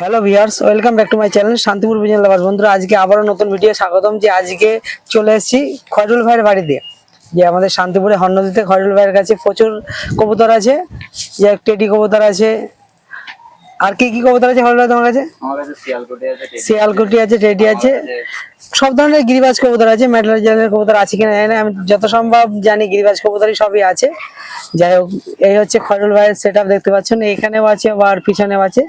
Hello viewers welcome back to my channel Shantipur Bijon lover বন্ধুরা আজকে আবারও নতুন ভিডিও স্বাগতম যে আজকে চলে এসেছি খয়রুল ভাইয়ের বাড়িতে যে আমাদের শান্তিপুরে হর্নদীতে খয়রুল ভাইয়ের কাছে প্রচুর কবুতর আছে যে টেডি কবুতর আছে। আর কি কি কবুতর আছে খয়রুল ভাই তোমার কাছে? শিয়ালকুটি আছে টেডি আছে। সব ধরনের গিরিবাজ কবুতর আছে মেটাল জালের কবুতর আছে কিনা জানি না আমি যত সম্ভব জানি গিরিবাজ কবুতরই সবই আছে। যাই হোক এই হচ্ছে খয়রুল ভাইয়ের সেট দেখতে পাচ্ছেন এখানেও আছে আবার পিছনেও আছে।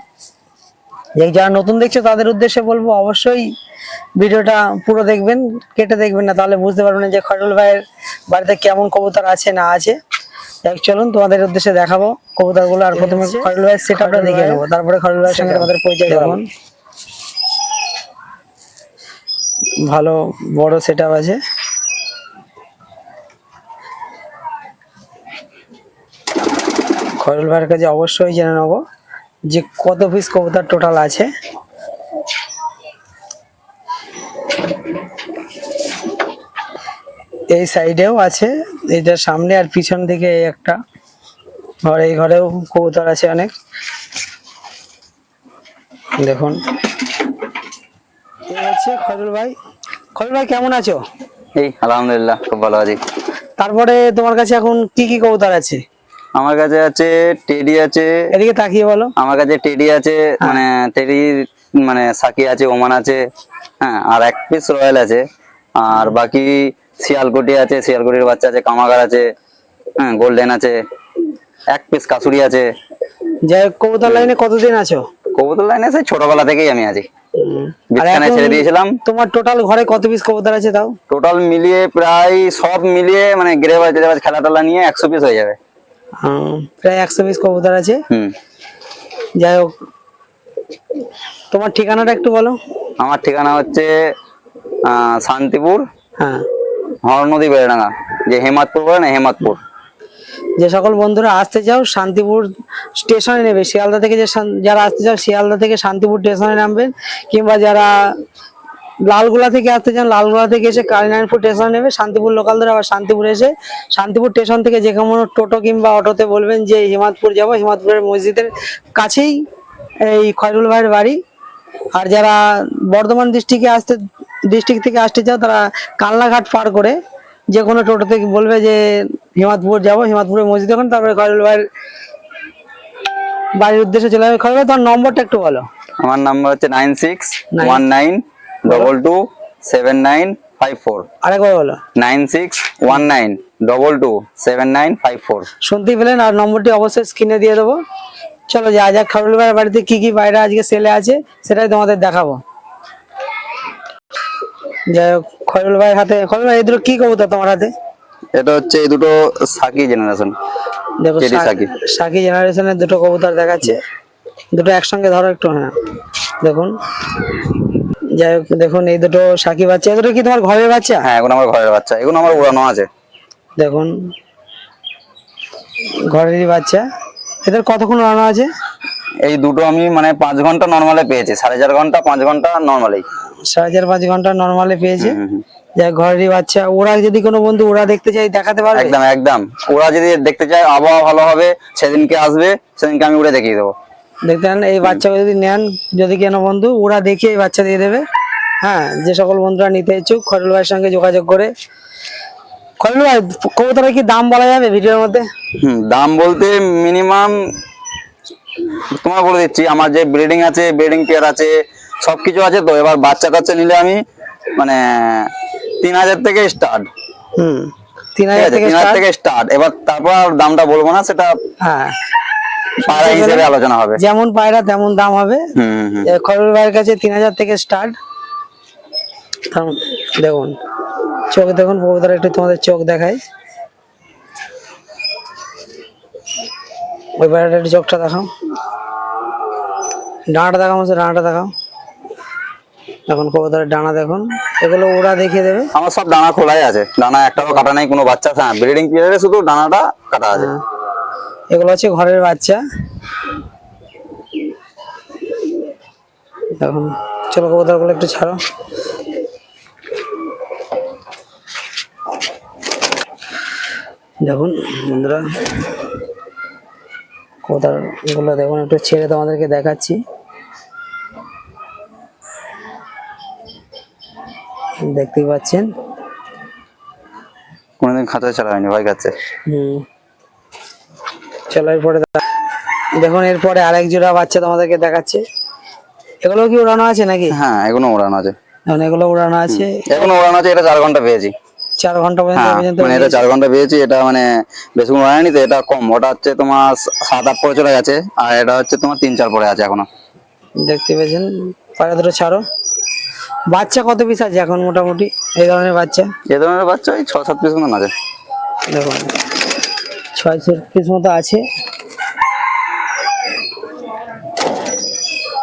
যারা নতুন দেখছ তাদের উদ্দেশ্যে বলব অবশ্যই ভিডিওটা পুরো দেখবেন কেটে দেখবেন না তাহলে বুঝতে পারবেন না যে খয়রুল ভাইয়ের বাড়িতে কেমন কবুতর আছে না আছে। চলুন তোমাদের উদ্দেশ্যে দেখাবো কবুতরগুলো আর প্রথমে খয়রুল ভাইয়ের সেট আপটা দেখে নেব তারপরে খয়রুল ভাইয়ের সঙ্গে আমাদের পরিচয় কেমন ভালো বড় সেট আছে। খয়রুল ভাইয়ের কাছে অবশ্যই জেনে নেব। যে কত পিস কবুতর টোটাল আছে? এই সাইডেও আছে এইটার সামনে আর পিছন দিকে একটা। ঘর এই ঘরেও কবুতর আছে অনেক। দেখুন। হচ্ছে খয়রুল ভাই। খয়রুল ভাই কেমন আছো? এই আলহামদুলিল্লাহ খুব ভালো আছি। তারপরে তোমার কাছে এখন কি কি কবুতর আছে? আমার কাছে আছে টেডি আছে। এদিকে তাকিয়ে বলো। আমার কাছে টেডি আছে মানে টেডি মানে সাকি আছে ওমান আছে হ্যাঁ আর এক পিস রয়্যাল আছে। আর বাকি শিয়ালকুটি আছে শিয়ালকুটির বাচ্চা আছে কামাগার আছে হ্যাঁ গোল্ডেন আছে। এক পিস কাসুরি আছে। যাই হোক, কবুতর লাইনে কতদিন আছো? কবুতর লাইনে সেই ছোটবেলা থেকেই আমি আছি। এখন ছেড়ে দিয়েছিলাম। তোমার টোটাল ঘরে কত পিস কবুতর আছে তাও? টোটাল মিলিয়ে প্রায় সব মিলিয়ে মানে গ্রেবাজ গ্রেবাজ খেলা টেলা নিয়ে একশো পিস হয়ে যাবে। প্রায় একশো পিস কবুতর আছে। যাই হোক তোমার ঠিকানাটা একটু বলো। আমার ঠিকানা হচ্ছে শান্তিপুর হ্যাঁ। হরনদী বেড়াডাঙ্গা যে হেমাদপুর বলে না হেমাদপুর। যে সকল বন্ধুরা আসতে চাও শান্তিপুর স্টেশনে নেবে। শিয়ালদা থেকে যে যারা আসতে চাও শিয়ালদা থেকে শান্তিপুর স্টেশনে নামবেন। কিংবা যারা লালগোলা থেকে আসতে চান লালগোলা থেকে এসে কালীনারায়ণপুর স্টেশনে নেবে, শান্তিপুর লোকাল ধরে আবার শান্তিপুর এসে, শান্তিপুর স্টেশন থেকে যে কোনো টোটো কিংবা অটোতে বলবেন যে হিমাদপুর যাব হিমাদপুরের মসজিদের কাছেই এই খয়রুল ভাইয়ের বাড়ি। আর যারা বর্ধমান ডিস্ট্রিক্টে আসতে ডিস্ট্রিক্ট থেকে আসতে চাও, তারা কালনাঘাট পার করে যে কোনো টোটো থেকে বলবে যে হিমাদপুর যাব হিমাদপুরের মসজিদ ওখানে, তারপরে খয়রুল ভাইয়ের বাড়ির উদ্দেশ্যে চলে যাবে। খয়রুল ভাই, তোমার নম্বরটা একটু বলো। আমার নাম্বার হচ্ছে nine six one nine double two seven nine five four আরেকবার বলো। Nine six one nine double two seven nine five four শুনতেই পেলেন? আর নম্বরটি অবশ্যই স্ক্রিনে দিয়ে দেবো। চলো যা যা খয়রুল ভাইয়ের বাড়িতে কি কি বাইরে আজকে সেলে আছে সেটাই তোমাদের দেখাবো। যাই হোক খয়রুল ভাইয়ের হাতে খয়রুল ভাই এই দুটো কি কবুতর তোমার হাতে? এটা হচ্ছে এই দুটো সাকি জেনারেশন দেখো সাকি। সাকি জেনারেশনের দুটো কবুতর দেখাচ্ছে। দুটো একসঙ্গে ধরো একটু হ্যাঁ। দেখুন। যাই হোক দেখুন এই দুটো সাকি বাচ্চা এই দুটো কি তোমার ঘরের বাচ্চা? হ্যাঁ এগুলো আমার ঘরের বাচ্চা এগুলো আমার উড়ানো আছে। দেখুন ঘরেরই বাচ্চা। এদের কতক্ষণ উড়ানো আছে? এই দুটো আমি মানে পাঁচ ঘণ্টা নর্মালে পেয়েছি সাড়ে চার ঘণ্টা পাঁচ ঘণ্টা নর্মালেই সাড়ে চার পাঁচ ঘণ্টা নর্মালে পেয়েছে। যাই ঘরেরই বাচ্চা। ওরা যদি কোনো বন্ধু ওরা দেখতে চাই দেখাতে পারবে? একদম একদম। ওরা যদি দেখতে চায় আবহাওয়া ভালো হবে সেদিনকে আসবে সেদিনকে আমি উড়ে দেখিয়ে দেবো। দেখতে পান এই বাচ্চাকে যদি নেন যদি কেন বন্ধু ওরা দেখে এই বাচ্চা দিয়ে দেবে। হ্যাঁ যে সকল বন্ধুরা নিতে ইচ্ছুক খরুল ভাইয়ের সঙ্গে যোগাযোগ করে। খরুল ভাই কবুতরের কি দাম বলা যাবে ভিডিওর মধ্যে? হুম, দাম বলতে মিনিমাম তোমার বলে দিচ্ছি আমার যে ব্রিডিং আছে ব্রিডিং পেয়ার আছে সবকিছু আছে তো এবার বাচ্চা কাচ্চা নিলে আমি মানে তিন হাজার থেকে স্টার্ট হুম তিন হাজার থেকে স্টার্ট এবার তারপর দামটা বলব না সেটা হ্যাঁ পাড়া হিসেবে আলোচনা হবে। যেমন পায়রা তেমন দাম হবে। হুম। ভাইয়ের কাছে তিন হাজার থেকে স্টার্ট দেখুন চোখ দেখুন কবুতর একটু তোমাদের চোখ দেখাই। ওই পায়রাটা একটু চোখটা দেখাও। ডানাটা দেখাও মাসে ডানাটা দেখাও। এখন কবুতরের ডানা দেখুন। এগুলো ওরা দেখিয়ে দেবে। আমার সব ডানা খোলাই আছে। ডানা একটাও কাটা নেই কোনো বাচ্চা হ্যাঁ ব্রিডিং পিরিয়ডে শুধু ডানাটা কাটা আছে। হ্যাঁ। এগুলো হচ্ছে ঘরের বাচ্চা। এখন চলো কবুতরগুলো একটু ছাড়ো। দেখুন বন্ধুরা কবুতরগুলো দেখুন একটু ছেড়ে তোমাদেরকে দেখাচ্ছি। দেখতেই পাচ্ছেন। কোনোদিন খাতা ছাড়া হয়নি ভাই কাছে হুম। চলো এরপরে দেখা- দেখুন এরপরে আরেক জোড়া বাচ্চা তোমাদেরকে দেখাচ্ছে। এগুলো কি উড়ানো আছে নাকি? হ্যাঁ এগুলো উড়ানো আছে। এখন এগুলো উড়ানো আছে। এখনও ওড়ানো আছে এটা চার ঘণ্টা পেয়েছি। চার ঘণ্টা পর্যন্ত হ্যাঁ মানে এটা চার ঘণ্টা পেয়েছি এটা মানে বেশিক্ষণ ওড়ায়নি তো এটা কম। ওটা হচ্ছে তোমার সাত আট পরে চলে গেছে আর এটা হচ্ছে তোমার তিন চার পরে আছে এখনও। দেখতে পেয়েছেন? পায়রা দুটো ছাড়ো। বাচ্চা কত পিস আছে এখন মোটামুটি? এই ধরনের বাচ্চা? এ ধরনের বাচ্চা ওই ছ সাত পিস মতন আছে। দেখুন। ছয় সাত পিস মতো আছে।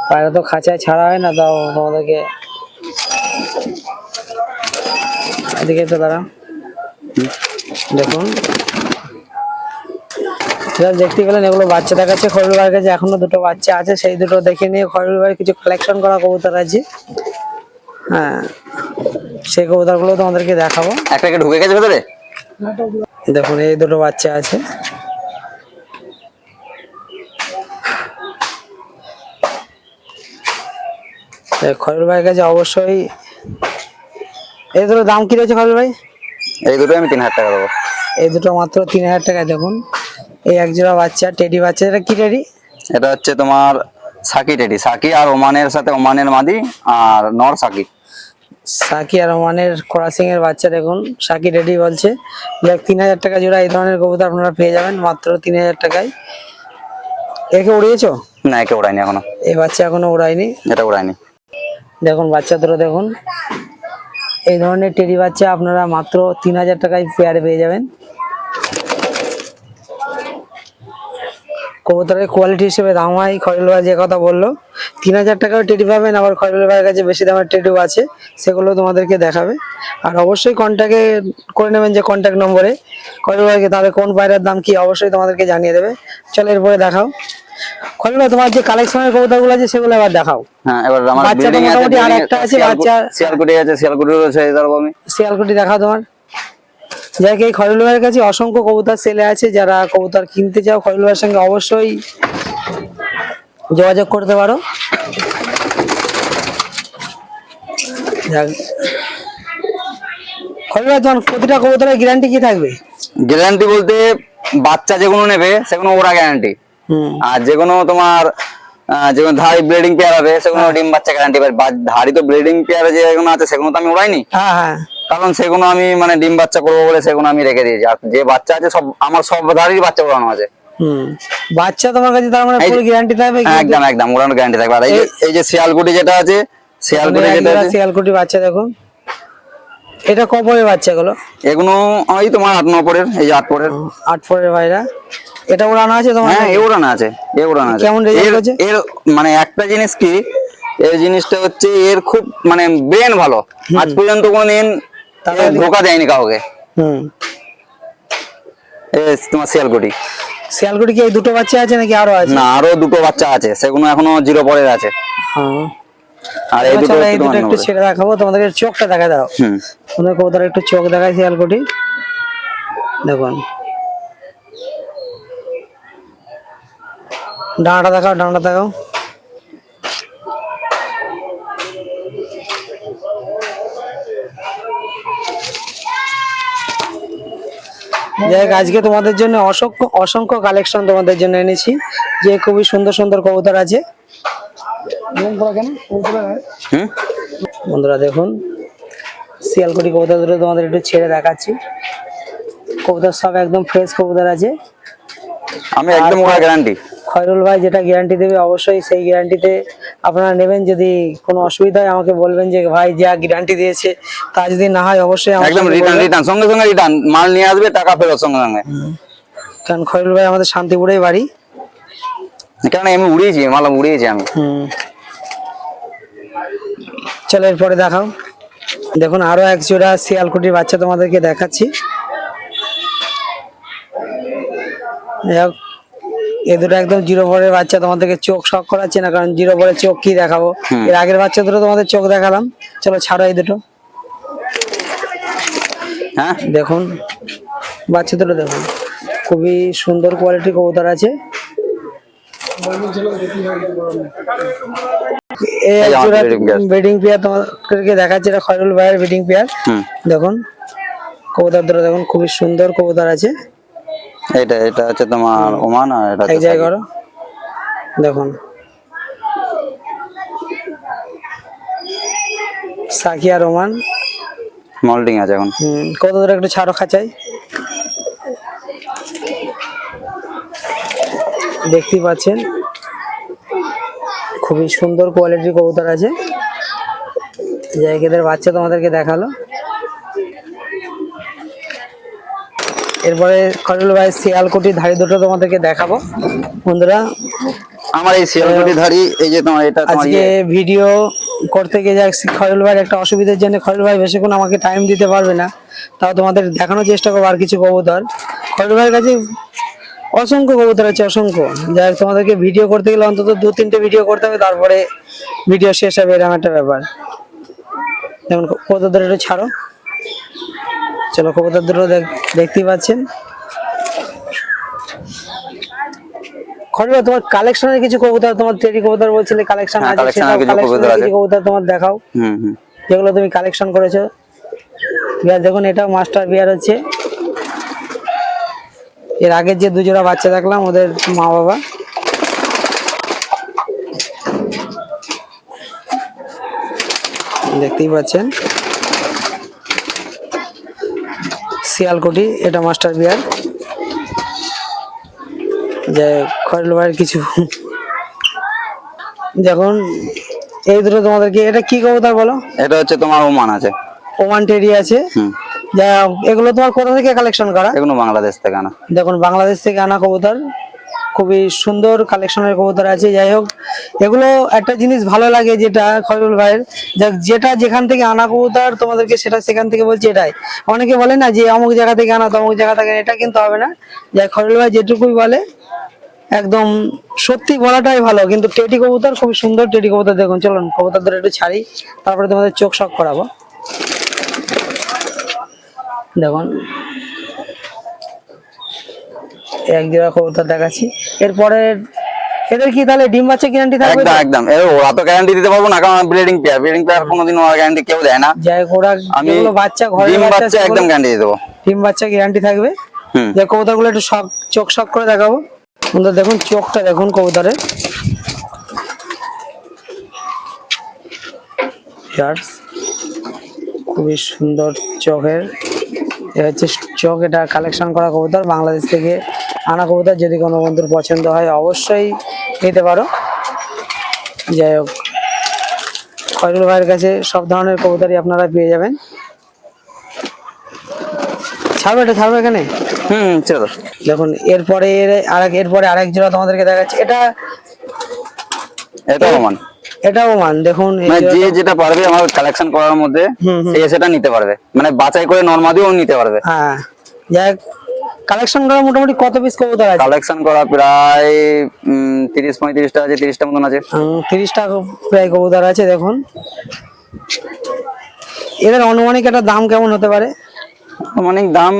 পায়রা তো খাঁচায় ছাড়া হয় না, তাও তোমাদেরকে এদিকে তো দাঁড়া দেখুন। দেখতে গেলেন এগুলো বাচ্চা দেখাচ্ছে খরুল ভাইয়ের কাছে। এখনও দুটো বাচ্চা আছে, সেই দুটো দেখে নিয়ে খরুল ভাইয়ের কিছু কালেকশন করা কবুতর আছে। হ্যাঁ সেই কবুতরগুলো তোমাদেরকে দেখাবো। একটা ঢুকে গেছে ভেতরে? দেখুন এই দুটো বাচ্চা আছে। খয়রুল ভাইয়ের কাছে অবশ্যই এই দুটো দাম কি রয়েছে খয়রুল ভাই? এই দুটো আমি তিন হাজার টাকা দেবো। এই দুটো মাত্র তিন হাজার টাকায় দেখুন। এই এক জোড়া বাচ্চা টেডি বাচ্চা এটা কি টেডি? এটা হচ্ছে তোমার সাকি টেডি সাকি আর ওমানের সাথে ওমানের মাদি আর নর সাকি। সাকি আর রহমানের ক্রসিং এর বাচ্চা দেখুন। সাকি রেডি বলছে। দেখ তিন হাজার টাকা জোড়া এই ধরনের কবুতর আপনারা পেয়ে যাবেন মাত্র তিন হাজার টাকায়। একে উড়িয়েছো? না একে উড়াইনি এখনও। এই বাচ্চা এখনও উড়ায়নি? এটা উড়ায়নি দেখুন বাচ্চা দুটো দেখুন। এই ধরনের টেডি বাচ্চা আপনারা মাত্র তিন হাজার টাকায় পেয়ারে পেয়ে যাবেন। কবুতরের কোয়ালিটি হিসেবে দাম হয়। খয়রুল ভাই যে কথা বলল তিন হাজার টাকাও টেডি পাবেন আবার খয়রুল ভাইয়ের কাছে বেশি দামের টেডিও আছে সেগুলো তোমাদেরকে দেখাবে। আর অবশ্যই কন্ট্যাক্টে করে নেবেন যে কন্ট্যাক্ট নম্বরে। খয়রুল ভাইকে তাহলে কোন পায়রার দাম কি অবশ্যই তোমাদেরকে জানিয়ে দেবে। চলো এরপরে দেখাও। খয়রুল ভাই তোমার যে কালেকশনের কবুতরগুলো আছে সেগুলো এবার দেখাও। হ্যাঁ এবার আমার বিল্ডিং আছে আর একটা আছে, বাচ্চা- শিয়ালকুটি আছে শিয়ালকুটি রয়েছে ধরবো আমি। শিয়ালকুটি দেখাও তোমার। যাই হোক, এই খয়রুল ভাইয়ের কাছে অসংখ্য কবুতর সেলে আছে। যারা কবুতর কিনতে চাও খয়রুল ভাইয়ের সঙ্গে অবশ্যই যোগাযোগ করতে পারো। যাক। খয়রুল ভাই তোমার প্রতিটা কবুতরের গ্যারান্টি কি থাকবে? গ্যারান্টি বলতে বাচ্চা যেগুলো নেবে সেগুলো ওরা গ্যারান্টি হুম। আর যেগুলো তোমার যেগুলো ধারি ব্লিডিং পেয়ার হবে সেগুলো ডিম বাচ্চা গ্যারান্টি পাবে ধারি তো ব্লিডিং পেয়ার যেগুলো আছে সেগুলো তো আমি ওড়াইনি। হ্যাঁ হ্যাঁ। কারণ সেগুলো আমি মানে ডিম বাচ্চা করব বলে সেগুলো আমি রেখে দিয়েছি। আর যে বাচ্চা আছে সব আমার সব ধারির বাচ্চা ওড়ানো আছে। বাচ্চা তোমার কাছে তার মানে ফুল গ্যারান্টি থাকবে একদম একদম গ্যারান্টি থাকবে। আর এই যে এই যে শিয়ালকুটি যেটা আছে শিয়ালকুটি যেটা আছে শিয়ালকুটি বাচ্চা দেখুন। এটা কপরের বাচ্চাগুলো? এগুলো ওই তোমার আট ন পরের এই যে আট পরের আট ফোরের ভাইরা। এটা উড়ানো আছে তোমার হ্যাঁ এ উড়ানো আছে এ উড়ানো আছে। কেমন এর- হচ্ছে? এর মানে একটা জিনিস কি এই জিনিসটা হচ্ছে এর খুব মানে ব্রেন ভালো। আজ পর্যন্ত কোনদিন ধোকা দেয়নি কাউকে? হুম। তোমার শিয়ালকুটি। শিয়ালকুটি কি এই দুটো বাচ্চা আছে নাকি আরও আছে? না আরও দুটো বাচ্চা আছে সেগুলো এখনও জিরো পরের আছে। হ্যাঁ। আর এই দুটো একটু ছেড়ে দেখাবো তোমাদেরকে চোখটা দেখা দাও। হুম। তোমাদের কবুতর একটু চোখ দেখায় শিয়ালকুটি? দেখুন। ডানাটা দেখাও ডানাটা দেখাও। যাই হোক, আজকে তোমাদের জন্য অসংখ্য অসংখ্য কালেকশন তোমাদের জন্য এনেছি। যে খুবই সুন্দর সুন্দর কবুতর আছে। বন্ধুরা দেখুন শিয়ালকুটি কবুতর দুটো তোমাদের একটু ছেড়ে দেখাচ্ছি। কবুতর সব একদম ফ্রেশ কবুতর আছে। আমি একদম গ্যারান্টি খয়রুল ভাই যেটা গ্যারান্টি দেবে অবশ্যই সেই গ্যারান্টিতে আপনারা নেবেন যদি কোনো অসুবিধা হয় আমাকে বলবেন যে ভাই যা গ্যারান্টি দিয়েছে তা যদি না হয় অবশ্যই একদম রিটার্ন রিটার্ন সঙ্গে সঙ্গে রিটার্ন মাল নিয়ে আসবে টাকা ফেরত সঙ্গে সঙ্গে। কারণ খয়রুল ভাই আমাদের শান্তিপুরেই বাড়ি। কারণ আমি উড়িয়েছি মাল উড়িয়েছি আমি। চলো এরপরে দেখাও। দেখুন আরও এক জোড়া শিয়ালকুটির বাচ্চা তোমাদেরকে দেখাচ্ছি। এ দুটো একদম জিরো পরের বাচ্চা তোমাদেরকে চোখ শখ করাচ্ছে না কারণ জিরো পরের চোখ কি দেখাবো? এর আগের বাচ্চা দুটো তোমাদের চোখ দেখালাম। চলো ছাড়ো এই দুটো। হ্যাঁ? দেখুন বাচ্চা দুটো দেখুন। খুবই সুন্দর কোয়ালিটির কবুতর আছে। বেডিং পেয়ার তোমাদেরকে দেখাচ্ছে এটা খয়রুল ভাইয়ের বেডিং পেয়ার দেখুন কবুতর দুটো দেখুন খুবই সুন্দর কবুতর আছে। এটা এটা হচ্ছে তোমার ওমান আর এটা হচ্ছে জায়গায় করো। দেখুন। সাকিয়া রোমান মল্টিং আছে এখন। কত দূরে একটু ছাড়ো খাঁচাই? দেখতেই পাচ্ছেন। খুবই সুন্দর কোয়ালিটির কবুতর আছে। জায়গাদের বাচ্চা তোমাদেরকে দেখাল। এরপরে খরুল ভাই শিয়ালকুটি ধাড়ি দুটো তোমাদেরকে দেখাবো। বন্ধুরা আমার এই শিয়ালকুটি ধারি এই যে তোমার এটা আজকে ইয়ে, ভিডিও করতে গিয়ে যাক খয়রুল ভাইয়ের একটা অসুবিধার জন্য খয়রুল ভাই বেশিক্ষণ আমাকে টাইম দিতে পারবে না। তাও তোমাদের দেখানোর চেষ্টা করব আর কিছু কবুতর। খয়রুল ভাইয়ের কাছে অসংখ্য কবুতর আছে অসংখ্য। যাই তোমাদেরকে ভিডিও করতে গেলে অন্তত দু তিনটে ভিডিও করতে হবে তারপরে ভিডিও শেষ হবে এরকম একটা ব্যাপার। যেমন কবুতর একটু ছাড়ো। চলো কবুতর দুটো দেখ- দেখতেই পাচ্ছেন তোমার কালেকশনের কিছু কবুতর তোমার টেরি কবুতর বলছিলে কালেকশন হ্যাঁ, আছে কিছু কবুতর আছে। কবুতর তোমার দেখাও। হুম হুম। যেগুলো তুমি কালেকশন করেছ। বিয়ার দেখুন এটা মাস্টার বিয়ার হচ্ছে। এর আগের যে দুজোড়া বাচ্চা দেখলাম ওদের মা বাবা। দেখতেই পাচ্ছেন। শিয়ালকুটি এটা মাস্টার বিয়ার। যে খয়রুল ভাইয়ের কিছু। যখন এই দুটো তোমাদেরকে এটা কি কবুতর বলো? এটা হচ্ছে তোমার ওমান আছে। ওমান টেরি আছে। যা এগুলো তোমার কোথা থেকে কালেকশন করা? এগুলো বাংলাদেশ থেকে আনা। দেখুন বাংলাদেশ থেকে আনা কবুতর। খুবই সুন্দর কালেকশনের কবুতর আছে, যাই হোক। এগুলো একটা জিনিস ভালো লাগে যেটা, খয়রুল ভাইয়ের যেটা যেখান থেকে আনা কবুতর, তোমাদেরকে সেটা সেখান থেকে বলছি এটাই। অনেকে বলে না যে অমুক জায়গা থেকে আনা, তমুক জায়গা থেকে এটা কিন্তু হবে না। যাই খয়রুল ভাই যেটুকুই বলে, একদম সত্যি বলাটাই ভালো। কিন্তু টেটি কবুতর, খুবই সুন্দর টেটি কবুতর দেখুন। চলুন কবুতর ধরে একটু ছাড়ি, তারপরে তোমাদের চোখ শখ করাবো। দেখুন। এক জোড়া কবুতর দেখাচ্ছি। এরপরে এদের কি তাহলে ডিম বাচ্চা গ্যারান্টি থাকবে? একদম একদম। এ ওরা তো গ্যারান্টি দিতে পারব না কারণ ব্রিডিং পেয়ার ব্রিডিং পেয়ার কোনোদিন ওরা গ্যারান্টি কেউ দেয় না। যাই হোক ওরা আমি বাচ্চা ঘরে ডিম বাচ্চা একদম গ্যারান্টি দিয়ে দেবো। ডিম বাচ্চা গ্যারান্টি থাকবে। যে কবুতরগুলো একটু শখ চোখ শখ করে দেখাবো। বন্ধুরা দেখুন চোখটা দেখুন কবুতরের। খুবই সুন্দর চোখের। হচ্ছে চোখ এটা কালেকশন করা কবুতর বাংলাদেশ থেকে আনা কবুতর যদি কোনো বন্ধুর পছন্দ হয় অবশ্যই নিতে পারো। যাই হোক খয়রুল ভাইয়ের কাছে সব ধরনের কবুতরই আপনারা পেয়ে যাবেন। ছাড়বে এটা? ছাড়বে এখানে? হুম চলো দেখুন এরপরে এর আরেক এরপরে আরেক জোড়া তোমাদেরকে দেখাচ্ছি। এটা এটা ওমান। এটাও মান দেখুন মানে যে যেটা পারবে আমার কালেকশন করার মধ্যে। সে সেটা নিতে পারবে। মানে বাছাই করে নর্মাদিও নিতে পারবে। হ্যাঁ। যাই কালেকশন করা মোটামুটি কত পিস কবুতর আছে? কালেকশন করা প্রায় উম, তিরিশ পঁয়ত্রিশটা আছে তিরিশটা মতন আছে। তিরিশটা প্রায় কবুতর আছে দেখুন। এদের অনুমানিক একটা দাম কেমন হতে পারে? অনুমানিক দাম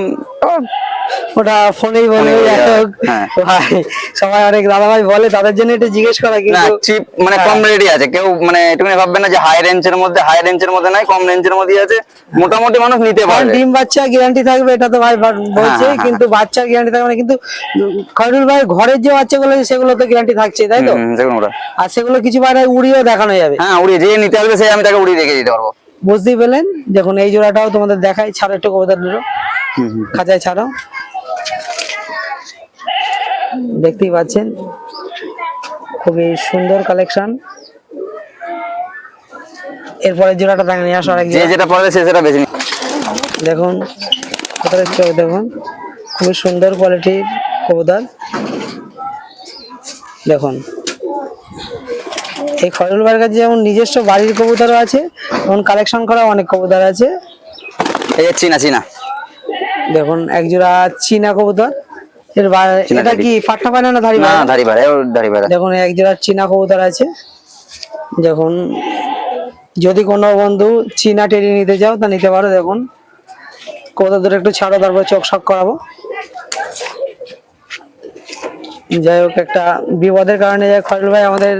ওটা ফোনেই বলে হ্যাঁ। ভাই সবাই অনেক দাদা ভাই বলে তাদের জন্য এটা জিজ্ঞেস করা না কিন্তু চিপ মানে হ্যাঁ। কম রেডি আছে। কেউ মানে একটুখানি ভাববে না যে হাই রেঞ্জের মধ্যে হাই রেঞ্জের মধ্যে নাই কম রেঞ্জের মধ্যে আছে। মোটামুটি মানুষ নিতে পারবে। ডিম বাচ্চা গ্যারান্টি থাকবে এটা তো ভাই বলছে হ্যাঁ, হ্যাঁ। কিন্তু বাচ্চার গ্যারান্টি থাকবে না কিন্তু খয়রুল ভাই ঘরের যে বাচ্চাগুলো আছে সেগুলো তো গ্যারান্টি থাকছে তাই তো? আর সেগুলো কিছু বাইরে উড়িয়েও দেখানো যাবে। হ্যাঁ উড়িয়ে যে নিতে আসবে সে আমি তাকে উড়িয়ে রেখে দিতে পারব। বুঝতেই পেলেন? দেখুন এই জোড়াটাও তোমাদের দেখাই ছাড়ো একটু কবুতর দুটো। খাঁচায় ছাড়ো। দেখতেই পাচ্ছেন। খুবই সুন্দর কালেকশন। এরপরে জোড়াটা দেখেন নিয়ে আসো আরেক যে যেটা পারবে সে সেটা বেছে দেখুন কবুতরের চোখ দেখুন খুবই সুন্দর কোয়ালিটির কবুতর। দেখুন এই খয়রুল ভাইয়ের কাছে যেমন নিজস্ব বাড়ির কবুতরও আছে তেমন কালেকশন করা অনেক কবুতর আছে। এই যে চিনা চিনা। দেখুন এক জোড়া চীনা কবুতর। এটা। কি পাট্টা পায়না না ধারি না? ধারি পাড়ে ওর ধারি পাড়ে দেখুন এক জোড়া চীনা কবুতর আছে। দেখুন যদি কোনো বন্ধু চীনা টেরি নিতে চাও তা নিতে পারো দেখুন। কবুতর দুটো একটু ছাড়ো তারপর চোখ শখ করাবো। যাই হোক একটা বিপদের কারণে যাই খয়রুল ভাই আমাদের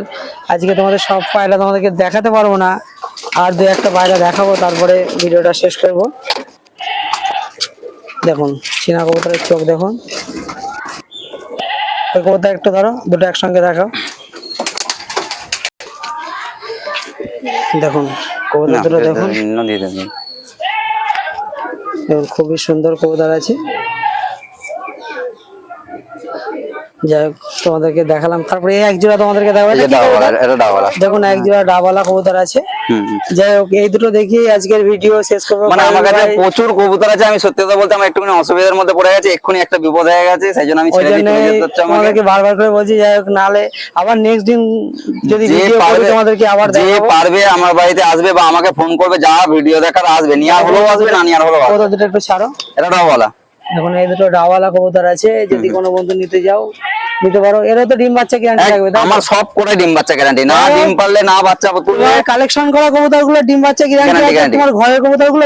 আজকে তোমাদের সব পায়রা তোমাদেরকে দেখাতে পারব না। আর দু একটা পায়রা দেখাবো তারপরে ভিডিওটা শেষ করব। দেখুন চীনা কবুতরের চোখ দেখুন। কবুতর একটু ধরো দুটো একসঙ্গে দেখাও। দেখুন কবুতর দুটো দেখুন। খুবই সুন্দর কবুতর আছে। যাই হোক তোমাদেরকে দেখালাম। তারপরে এক জোড়া তোমাদেরকে দেখাবো। ডাওয়ালা দেখুন এক জোড়া ডাবালা কবুতর আছে। যাই হোক এই দুটো দেখি আজকের ভিডিও শেষ করব। মানে আমার কাছে প্রচুর কবুতর আছে আমি সত্যি কথা বলতে আমার একটুখানি অসুবিধার মধ্যে পড়ে গেছে এক্ষুনি একটা বিপদ হয়ে গেছে সেই জন্য আমি ছেড়ে আমাকে। বারবার করে বলছি যাই হোক নালে আবার নেক্সট দিন যদি ভিডিও করি পারবে তোমাদেরকে আবার যে পারবে আমার বাড়িতে আসবে বা আমাকে ফোন করবে যা ভিডিও দেখার আসবে নিয়ার হলেও আসবে না নিয়ার হলেও আসবে দুটো একটু ছাড়ো। এটা ডাওয়ালা এখন এই দুটো ডাওয়ালা কবুতর আছে যদি কোনো বন্ধু নিতে যাও নিতে পারো। এরও তো ডিম বাচ্চা গ্যারান্টি থাকবে আমার সব কোটাই ডিম বাচ্চা গ্যারান্টি না ডিম পারলে না বাচ্চা কালেকশন করা ডিম বাচ্চা গ্যারান্টি আছে তোমার ঘরের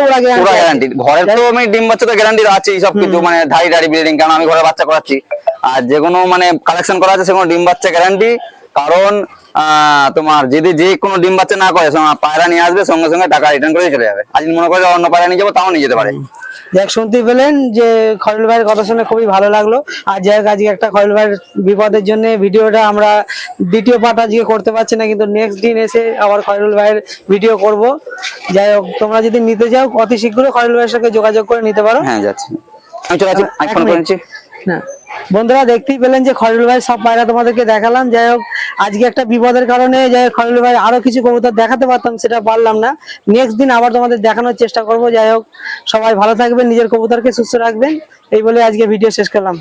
ওরা গ্যারান্টি গ্যারান্টি ঘরের তো আমি ডিম বাচ্চা তো গ্যারান্টি আছেই সব কিছু মানে ধাড়ি ধাড়ি ব্রিডিং কারণ আমি ঘরে বাচ্চা করাচ্ছি। আর যে কোনো মানে কালেকশন করা আছে সেগুলো ডিম বাচ্চা গ্যারান্টি কারণ তোমার যদি যে কোনো ডিম বাচ্চা না করে পায়রা নিয়ে আসবে সঙ্গে সঙ্গে টাকা রিটার্ন করে চলে যাবে। আজ মনে করে অন্য পায়রা নিয়ে যাব তাও নিয়ে যেতে পারে। দেখ শুনতে পেলেন যে খয়রুল ভাইয়ের কথা শুনে খুবই ভালো লাগল। আর যাই হোক আজকে একটা খয়রুল ভাইয়ের বিপদের জন্য ভিডিওটা আমরা দ্বিতীয় পার্ট আজকে করতে পারছি না কিন্তু নেক্সট দিন এসে আবার খয়রুল ভাইয়ের ভিডিও করব। যাই হোক তোমরা যদি নিতে যাও অতি শীঘ্রই খয়রুল ভাইয়ের সাথে যোগাযোগ করে নিতে পারো। হ্যাঁ যাচ্ছি। আমি চলে আছি আমি ফোন না। বন্ধুরা দেখতেই পেলেন যে খরুল ভাই সব পায়রা তোমাদেরকে দেখালাম। যাই হোক, আজকে একটা বিপদের কারণে যাই হোক খরুল ভাই আরও কিছু কবুতর দেখাতে পারতাম সেটা পারলাম না। নেক্সট দিন আবার তোমাদের দেখানোর চেষ্টা করব। যাই হোক, সবাই ভালো থাকবেন, নিজের কবুতরকে সুস্থ রাখবেন। এই বলে আজকে ভিডিও শেষ করলাম।